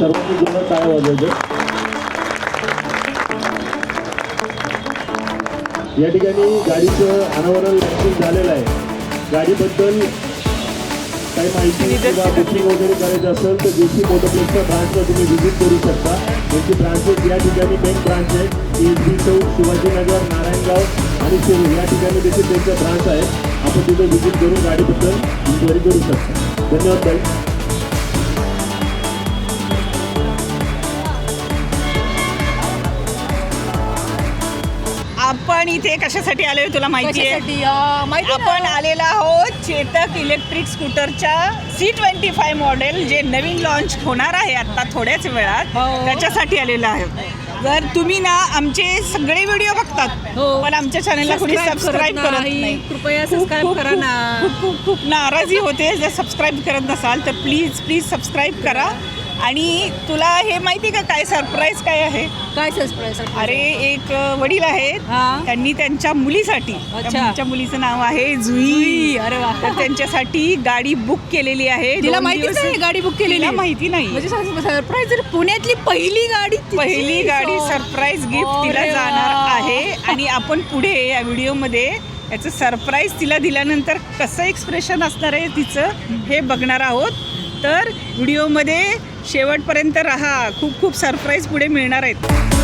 सर्वांनी जुनं काय वाजवतो या ठिकाणी गाडीचं अनावरण लॉन्चिंग झालेलं आहे. गाडीबद्दल काही माहिती किंवा बुकिंग वगैरे करायचं असेल तर जेसी मोटरप्लेसच्या ब्रांचला तुम्ही व्हिजिट करू शकता. त्यांची ब्रांचेस या ठिकाणी मेन ब्रांच आहे एस बी चौक शिवाजीनगर नारायणगाव आणि शिरूर या ठिकाणी देखील त्यांच्या ब्रांच आहेत. आपण तिथे व्हिजिट करून गाडीबद्दल इन्क्वायरी करू शकता. धन्यवाद ताई. आपण इथे कशासाठी आलोय तुला माहिती आहे आपण आलेलो आहोत चेतक इलेक्ट्रिक स्कूटरच्या सी ट्वेंटी फाय मॉडेल जे नवीन लॉन्च होणार आहे आता थोड्याच वेळात हो. त्याच्यासाठी आलेलो आहे जर तुम्ही ना आमचे सगळे व्हिडिओ बघतात हो. पण आमच्या चॅनलला कोणी सबस्क्राईब करत नाही. कृपया खूप- करा ना. खूप खूप खूप नाराजी होते जर सबस्क्राईब करत नसाल तर प्लीज प्लीज सबस्क्राईब करा आणि तुला हे माहिती का काय सरप्राईज काय आहे काय सरप्राईज अरे एक वडील आहेत हा. त्यांनी त्यांच्या मुलीसाठी अच्छा. त्यांच्या मुलीचं नाव आहे जुई अरे वा. तर त्यांच्यासाठी गाडी बुक केलेली आहे तिला दोन माहितीच दिवस- नाही गाडी बुक केलेली तिला माहिती नाही म्हणजे सरप्राईज पुण्यातली पहिली गाडी तिची. पहिली गाडी. सरप्राईज गिफ्ट तिला अरे वा. जाणार आहे आणि आपण पुढे या व्हिडिओमध्ये याचं सरप्राईज तिला दिल्यानंतर कसं एक्सप्रेशन असणार आहे तिचं हे बघणार आहोत तर व्हिडिओमध्ये शेवटपर्यंत राहा. खूप खूप सरप्राईज पुढे मिळणार आहेत.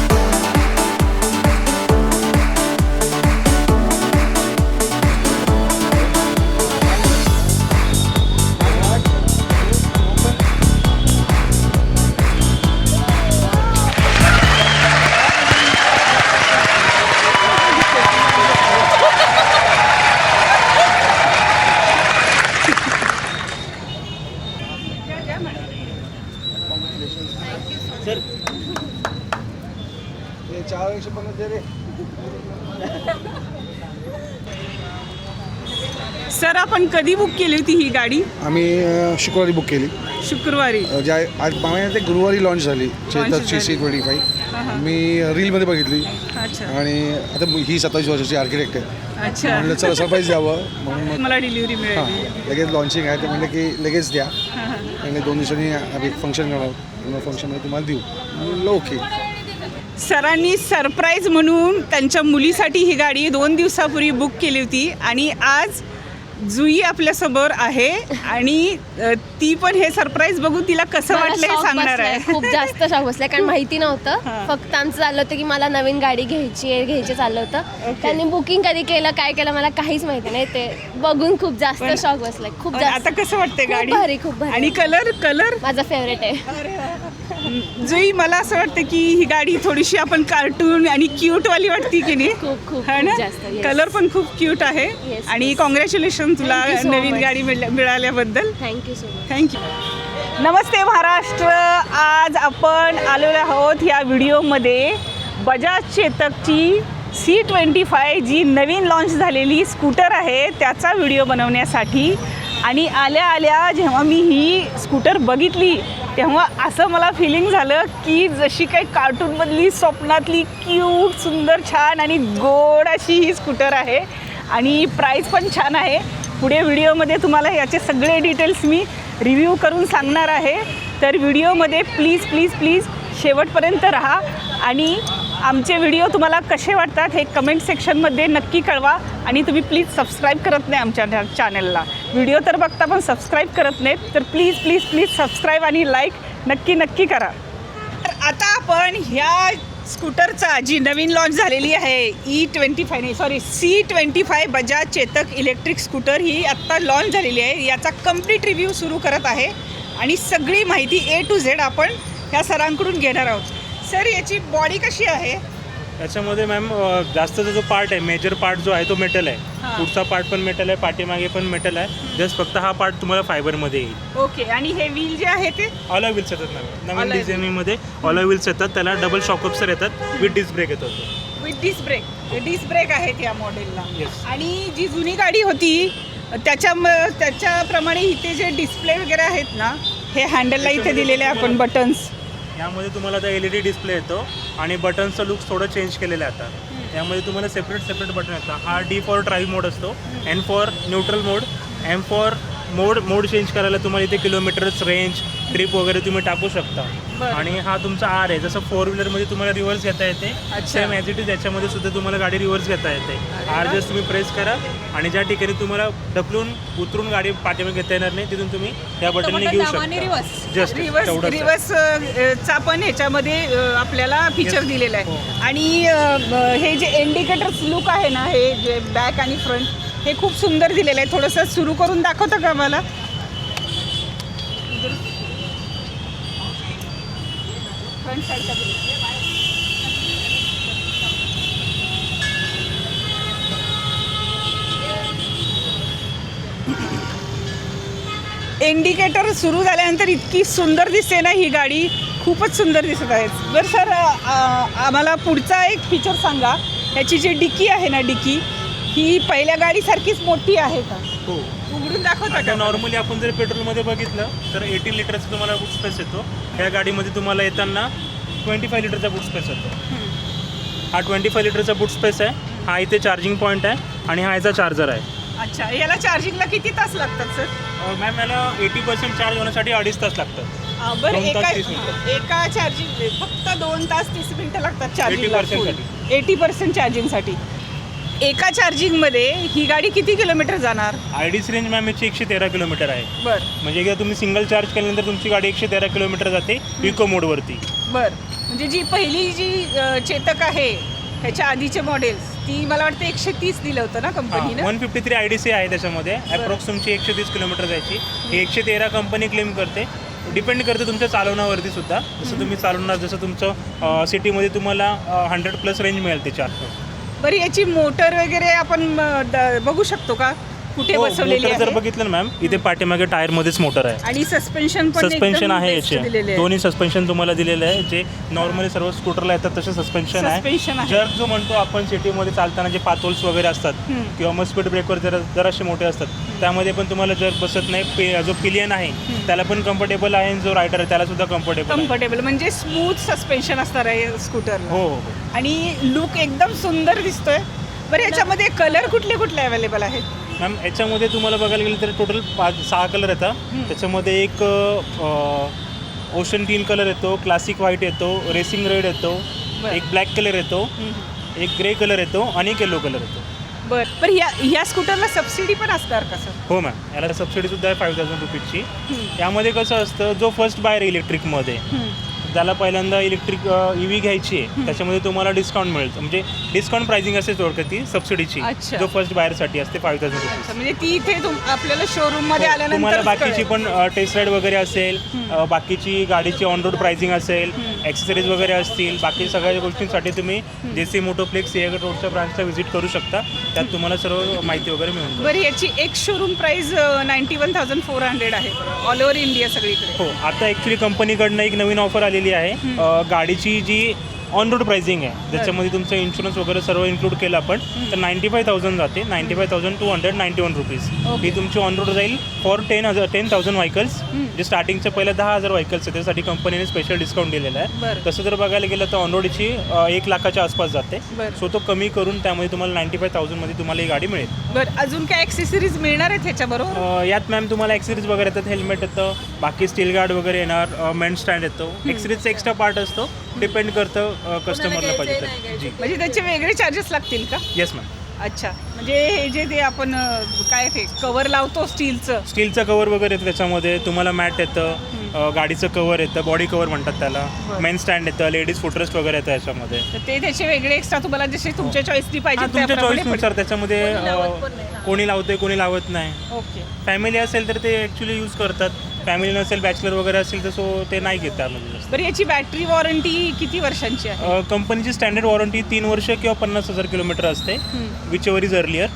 सर आपण कधी बुक केली होती ही गाडी? आम्ही अ, शुक्रवारी बुक केली. शुक्रवारी. अ, ज्या आज ते गुरुवारी लॉन्च झाली चेतकची. सी ट्वेंटी फाईव्ह मी रीलमध्ये बघितली. अच्छा. आणि आता ही सत्तावीस वर्षाची आर्किटेक्ट आहे. अच्छा. म्हणलं चला सरप्राईज द्यावं. म्हणून मग मला डिलिव्हरी हां मिळाली. लगेच लॉन्चिंग आहे. ते म्हणलं की लगेच द्या. आणि दोन दिवसांनी आम्ही फंक्शन करणार आहोत. मग फंक्शनमध्ये तुम्हाला देऊ. म्हणलं ओके. सरांनी सरप्राईज म्हणून त्यांच्या मुलीसाठी ही गाडी दोन दिवसापूर्वी बुक केली होती. आणि आज जुई आपल्यासमोर आहे आणि अ, ती पण हे सरप्राईज बघून तिला कसं मला वाटलं हे shock सांगणार बसलाय, आहे. खूप जास्त शॉक बसलाय कारण माहिती. नव्हतं. फक्त आमचं चाललं होतं की मला नवीन गाडी घ्यायची आहे घ्यायची चाललं होतं. त्यांनी बुकिंग कधी केलं काय केलं मला काहीच माहिती नाही. ते बघून खूप जास्त शॉक बसलाय खूप पण जास्त. आता कसं वाटतंय खूप गाडी? भारी, खूप भारी. आणि कलर कलर माझा फेवरेट आहे. जुई मला असं वाटतं की ही गाडी थोडीशी आपण कार्टून आणि क्यूट वाली वाटती की नाही? खूप खूप है ना? जास्त yes. कलर पण खूप क्यूट आहे. Yes, आणि. कॉंग्रॅच्युलेशन तुला Thank you so Naveen much. गाडी मिळाल्या- मिळाल्याबद्दल. Thank you so much thank you नमस्ते महाराष्ट्र. आज आपण आलेलो आहोत या व्हिडिओमध्ये. बजाज चेतकची सी ट्वेंटी फाय जी नवीन लॉन्च झालेली स्कूटर आहे. त्याचा व्हिडिओ बनवण्यासाठी. आणि आल्या आल्या जेव्हा मी ही स्कूटर बघितली तेव्हा असं मला फिलिंग झालं की जशी काही कार्टूनमधली स्वप्नातली क्यूट सुंदर छान आणि गोड अशी ही स्कूटर आहे. आणि प्राईस पण छान आहे. पुढे व्हिडिओमध्ये तुम्हाला याचे सगळे डिटेल्स मी रिव्ह्यू करून सांगणार आहे. तर व्हिडिओमध्ये प्लीज प्लीज प्लीज शेवटपर्यंत राहा. आणि आमचे व्हिडिओ तुम्हाला कसे वाटतात हे कमेंट सेक्शनमध्ये नक्की कळवा. आणि तुम्ही प्लीज सबस्क्राईब करत नाही आमच्या चॅनलला व्हिडिओ तर बघता पण सबस्क्राईब करत नाहीत तर प्लीज प्लीज प्लीज सबस्क्राईब आणि लाईक नक्की नक्की करा. तर आता आपण ह्या स्कूटरचा जी नवीन लॉन्च झालेली आहे ई ट्वेंटी फाय नाही sorry C twenty five Bajaj Chetak electric scooter ही आत्ता लॉन्च झालेली आहे. याचा कंप्लीट रिव्ह्यू सुरू करत आहे. आणि सगळी माहिती ए टू झेड आपण ह्या सरांकडून घेणार आहोत. सर याची बॉडी कशी आहे? त्याच्यामध्ये मॅम जास्तचा जो पार्ट आहे मेजर पार्ट जो आहे तो मेटल आहे. पुढचा पार्ट पण मेटल आहे पाठीमागे पण मेटल आहे. जस्ट फक्त हा पार्ट तुम्हाला फायबरमध्ये येईल. ओके आणि हे व्हील जे आहे ते? ऑला व्हील्स येतात मॅम नवीन Alloy डिझाईनिंगमध्ये ऑला व्हील्स येतात त्याला डबल शॉकअप्सर येतात विथ डिस्क ब्रेक येतो. With disc brake disc brake आहेत या मॉडेलला. आणि जी जुनी गाडी होती त्याच्या त्याच्याप्रमाणे इथे जे डिस्प्ले वगैरे आहेत ना हे हँडलला इथे दिलेले आपण बटन्स यामध्ये तुम्हाला आता एल ई डी डिस्प्ले येतो आणि बटन्सचा लुक थोडं चेंज केलेलं आहे आता. यामध्ये तुम्हाला सेपरेट सेपरेट बटन येतं हा डी फॉर ड्राईव्ह मोड असतो. N for neutral mode M for mode mode change करायला तुम्हाला इथे किलोमीटर्स रेंज ट्रिप वगैरे तुम्ही टाकू शकता बरं. आणि हा तुमचा आर आहे जसं फोर व्हीलरमध्ये तुम्हाला रिव्हर्स घेता येते अच्छा. सेम ॲज इट इज याच्यामध्ये सुद्धा तुम्हाला गाडी रिव्हर्स घेता येते आर. जस्ट तुम्ही प्रेस करा आणि ज्या ठिकाणी तुम्हाला ढकलून उतरून गाडी पाठीमागे घेता येणार नाही तिथून तुम्ही या बटनने बटन घेऊ शकता reverse. Just reverse. रिवर्स अ, चा पण ह्याच्यामध्ये अ, आपल्याला फीचर Yes. दिलेलं आहे हो. आणि अ, हे जे इंडिकेटर्स लुक आहे ना हे जे बॅक आणि फ्रंट हे खूप सुंदर दिलेलं आहे. थोडंसं सुरू करून दाखवतं का मला इंडिकेटर सुरू झाल्यानंतर इतकी सुंदर दिसते ना ही गाडी. खूपच सुंदर दिसत आहे. बरं सर आम्हाला पुढचा एक फीचर सांगा. ह्याची जी डिकी आहे ना डिकी ही पहिल्या गाडीसारखीच मोठी आहे का? हो. उघडून दाखवता आता का? नॉर्मली आपण जर पेट्रोलमध्ये बघितलं तर एटीन लिटरचा तुम्हाला बुट स्पेस येतो. या गाडीमध्ये तुम्हाला येताना ट्वेंटी फाय लिटरचा बुट स्पेस येतो हा ट्वेंटी फाय लिटरचा बुट स्पेस आहे. हा इथे चार्जिंग पॉईंट आहे आणि हा याचा चार्जर आहे. अच्छा याला चार्जिंगला किती तास लागतात सर अ, मॅम याला एटी पर्सेंट चार्ज होण्यासाठी अडीच तास लागतात. आ, बरं दोन तास एका तीस मिनिटं. एका चार्जिंग फक्त दोन तास तीस मिनिटं लागतात 80% चार्जिंग एटी पर्सेंट चार्जिंगसाठी एका चार्जिंगमध्ये ही गाडी किती किलोमीटर जाणार? आयडीस रेंज मॅम याची एकशे तेरा किलोमीटर आहे. बरं. म्हणजे एकदा तुम्ही सिंगल चार्ज केल्यानंतर तुमची गाडी एकशे तेरा किलोमीटर जाते इको मोडवरती. बर. म्हणजे जी पहिली जी अ, चेतक आहे ह्याच्या आधीचे मॉडेल्स ती मला वाटतं एकशे तीस दिलं होतं ना कंपनीनं one fifty three I D C आहे त्याच्यामध्ये. अप्रॉक्स तुमची एकशे तीस किलोमीटर जायची. ही एकशे तेरा कंपनी क्लेम करते. डिपेंड करते तुमच्या चालवण्यावरती सुद्धा. जसं तुम्ही चालवणार जसं तुमचं सिटीमध्ये तुम्हाला हंड्रेड प्लस रेंज मिळेल त्याच्या बरं याची मोटर वगैरे आपण द- बघू शकतो का कुठे हो, बसवलेली motor जर आहे बघितलं ना मॅम इथे पाठीमागे टायरमध्येच मोटर आहे आणि सस्पेन्शन पण सस्पेन्शन आहे याचे. दोन्ही सस्पेन्शन तुम्हाला दिलेले आहे जे नॉर्मली सर्व स्कूटरला येतात तसे सस्पेन्शन आहे आहे. जर जो म्हणतो आपण सिटीमध्ये चालताना जे पातोल्स वगैरे असतात हम्म. किंवा मग स्पीड ब्रेकवर जरा जराशे मोठे असतात त्यामध्ये पण तुम्हाला जर बसत नाही पे- जो पिलियन आहे त्याला पण कम्फर्टेबल आहे आणि जो रायडर आहे त्याला सुद्धा कम्फर्टेबल आहे. कम्फर्टेबल म्हणजे स्मूथ सस्पेन्शन असणार आहे स्कूटरला हो हो हो. आणि लुक एकदम सुंदर दिसतोय. बरं याच्यामध्ये कलर कुठले कुठले अवेलेबल आहेत? मॅम याच्यामध्ये तुम्हाला बघायला गेलं तर टोटल पाच सहा कलर येतात त्याच्यामध्ये एक ओशन टीन कलर येतो क्लासिक व्हाईट येतो रेसिंग रेड येतो बरं. एक ब्लॅक कलर येतो एक ग्रे कलर येतो आणि एक येलो कलर येतो. बरं. पण ह्या ह्या स्कूटरला सबसिडी पण असणार का सर हो मॅम याला सबसिडीसुद्धा आहे फाईव्ह थाउजंड रुपीजची यामध्ये कसं असतं जो फर्स्ट बायर इलेक्ट्रिकमध्ये त्याला पहिल्यांदा इलेक्ट्रिक ई व्ही घ्यायची आहे त्याच्यामध्ये तुम्हाला डिस्काउंट मिळतं म्हणजे डिस्काउंट प्राइसिंग असते थोडक्यात ती सबसिडीची अच्छा. जो फर्स्ट बायरसाठी असते फाईव्ह थाउजंड रुपीज म्हणजे ती इथे तुम आपल्याला शोरूममध्ये हो, तुम्हाला आल्यानंतर बाकीची पण टेस्ट राईड वगैरे असेल अ, बाकीची गाडीची ऑन रोड प्राइसिंग असेल ॲक्सेसरीज वगैरे असतील बाकी सगळ्या गोष्टींसाठी तुम्ही जे सी मोटोप्लेक्स सिंहगड रोडच्या ब्रांचला व्हिजिट करू शकता. त्यात तुम्हाला सर्व माहिती वगैरे मिळून जाईल. बरं याची एक showroom price ninety one thousand four hundred आहे ऑल ओव्हर इंडिया सगळीकडे. हो आता ॲक्च्युली कंपनीकडनं एक नवीन ऑफर आलेली आहे. गाडीची जी ऑन रोड प्राइसिंग आहे. ज्याच्यामध्ये तुमचं इन्शुरन्स वगैरे सर्व इन्क्लूड केलं आपण तर नाईन्टी फाय थाउजंड जाते. Ninety five thousand two hundred ninety one rupees ही तुमची ऑन रोड जाईल फॉर टेन हजार टेन थाउजंड व्हायकल्स जे स्टार्टिंगचे पहिले दहा हजार व्हायकल्स आहे त्यासाठी कंपनीने स्पेशल डिस्काउंट दिलेला आहे. तसं जर बघायला गेलं तर ऑन रोडची एक लाखाच्या आसपास जाते. सो तो कमी करून त्यामध्ये तुम्हाला नाईन्टी फाय थाउजंडमध्ये तुम्हाला ही गाडी मिळेल. बरं अजून काय ॲक्सेसरीज मिळणार आहेत ह्याच्याबरोबर? यात मॅम तुम्हाला ॲक्सेसरीज वगैरे येतात हेल्मेट येतं बाकी स्टील गार्ड वगैरे येणार मेन स्टँड येतो. ॲक्सेसरीजचा एक्स्ट्रा पार्ट असतो. डिपेंड करतं कस्टमरला पाहिजे तर. जी. म्हणजे त्याचे वेगळे चार्जेस लागतील का? येस मॅम अच्छा. म्हणजे हे जे ते आपण काय ते कवर लावतो स्टीलचं स्टीलचं कवर वगैरे येतं त्याच्यामध्ये तुम्हाला मॅट येतं गाडीचं कवर येतं बॉडी कवर म्हणतात त्याला. मेन स्टँड येतं लेडीज फुटरेस्ट वगैरे येतं याच्यामध्ये. तर ते त्याचे वेगळे एक्स्ट्रा तुम्हाला जसे तुमच्या चॉईसनी हा, पाहिजे तुमच्या चॉईसनुसार त्याच्यामध्ये कोणी लावते कोणी लावत नाही. ओके. फॅमिली असेल तर ते ॲक्च्युली यूज करतात. फॅमिली नसेल बॅचलर वगैरे असेल तर सो ते नाही घेत त्यामध्ये जास्त. बरं याची बॅटरी वॉरंटी किती वर्षांची आहे? कंपनीची स्टँडर्ड वॉरंटी तीन वर्ष किंवा पन्नास हजार किलोमीटर असते. विच एव्हर इज अर्लियर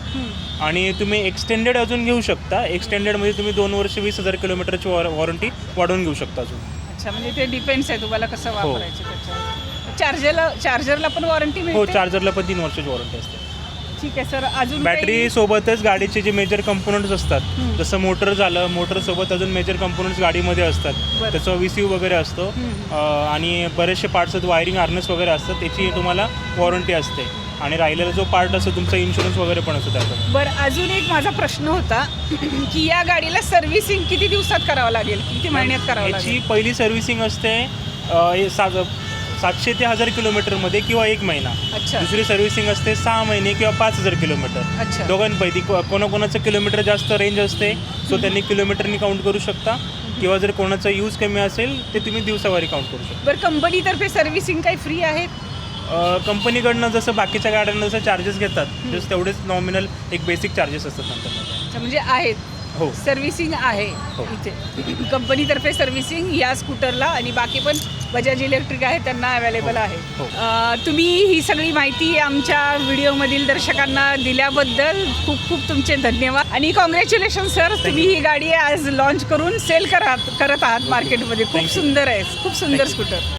आणि तुम्ही एक्सटेंडेड अजून घेऊ शकता. एक्सटेंडेडमध्ये तुम्ही दोन वर्ष वीस हजार किलोमीटरची वॉर वॉरंटी वाढवून घेऊ शकता अजून. अच्छा म्हणजे ते डिपेंड्स आहे तुम्हाला कसं हो. वापरायचं त्याच्यावर. चार्जरला चार्जरला पण वॉरंटी हो मिळते? चार्जरला पण तीन वर्षाची वॉरंटी असते. ठीक आहे सर अजून बॅटरी काही- सोबतच गाडीचे जे मेजर कंपोनंट्स असतात जसं मोटर झालं मोटर सोबत अजून मेजर कंपोनंट्स गाडीमध्ये असतात. बरं. त्याचं व्ही वगैरे असतो. अ, आणि बरेचसे पार्ट्स आहेत वायरिंग हार्नेस वगैरे असतात त्याची तुम्हाला वॉरंटी असते. आणि राहिलेला जो पार्ट असतो तुमचा इन्शुरन्स वगैरे पण असतो त्याच्यामध्ये. बरं अजून एक माझा प्रश्न होता की या गाडीला सर्व्हिसिंग किती दिवसात करावं लागेल? किती महिन्यात करावं याची लागेल? पहिली सर्व्हिसिंग असते अ, हे सातशे ते हजार किलोमीटरमध्ये किंवा एक महिना. अच्छा. दुसरी सर्व्हिसिंग असते सहा महिने किंवा पाच हजार किलोमीटर अच्छा. दोघांपैकी को- कोणाकोणाचं किलोमीटर जास्त रेंज असते सो त्यांनी किलोमीटरनी काउंट करू शकता. किंवा जर कोणाचा यूज कमी असेल ते तुम्ही दिवसावारी काउंट करू शकता. बरं कंपनीतर्फे सर्व्हिसिंग काही फ्री आहेत कंपनीकडनं जसं बाकीच्या गाड्यांना जसं चार्जेस घेतात जसं तेवढेच नॉमिनल एक बेसिक चार्जेस असतात नंतर. अच्छा, म्हणजे आहेत. हो. सर्व्हिसिंग आहे हो. इथे. कंपनीतर्फे सर्व्हिसिंग या स्कूटरला आणि बाकी पण बजाज इलेक्ट्रिक आहे त्यांना अवेलेबल आहे. हो. अं, तुम्ही ही सगळी माहिती आमच्या व्हिडिओमधील दर्शकांना दिल्याबद्दल खूप खूप तुमचे धन्यवाद. आणि कॉंग्रॅच्युलेशन सर तुम्ही ही गाडी आज लॉन्च करून सेल करत करत आहात मार्केटमध्ये खूप Thank you. सुंदर आहे. खूप सुंदर Thank you. स्कूटर